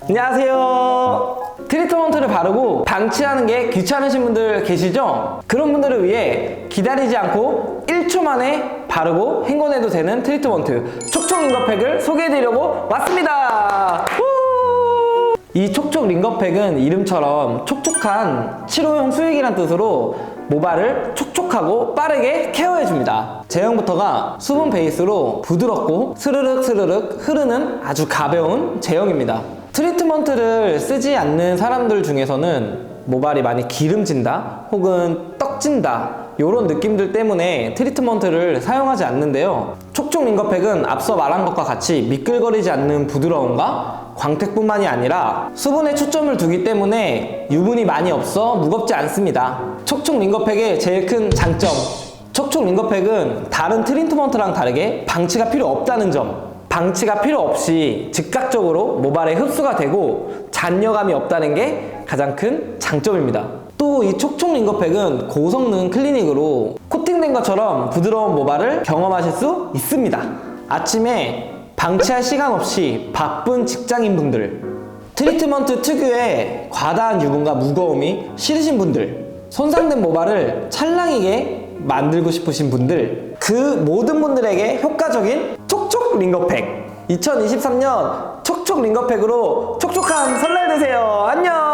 안녕하세요. 트리트먼트를 바르고 방치하는 게 귀찮으신 분들 계시죠? 그런 분들을 위해 기다리지 않고 1초 만에 바르고 행건해도 되는 트리트먼트 촉촉 링거팩을 소개해드리려고 왔습니다. 우! 이 촉촉 링거팩은 이름처럼 촉촉한 치료용 수액이란 뜻으로 모발을 촉촉하고 빠르게 케어해줍니다. 제형부터가 수분 베이스로 부드럽고 스르륵 스르륵 흐르는 아주 가벼운 제형입니다. 트리트먼트를 쓰지 않는 사람들 중에서는 모발이 많이 기름진다 혹은 떡진다 이런 느낌들 때문에 트리트먼트를 사용하지 않는데요. 촉촉 링거팩은 앞서 말한 것과 같이 미끌거리지 않는 부드러움과 광택뿐만이 아니라 수분에 초점을 두기 때문에 유분이 많이 없어 무겁지 않습니다. 촉촉 링거팩의 제일 큰 장점. 촉촉 링거팩은 다른 트리트먼트랑 다르게 방치가 필요 없다는 점. 방치가 필요 없이 즉각적으로 모발에 흡수가 되고 잔여감이 없다는 게 가장 큰 장점입니다. 또 이 촉촉 링거팩은 고성능 클리닉으로 코팅된 것처럼 부드러운 모발을 경험하실 수 있습니다. 아침에 방치할 시간 없이 바쁜 직장인분들, 트리트먼트 특유의 과다한 유분과 무거움이 싫으신 분들, 손상된 모발을 찰랑이게 만들고 싶으신 분들, 그 모든 분들에게 효과적인 링거팩. 2023년 촉촉 링거팩으로 촉촉한 설날 되세요. 안녕!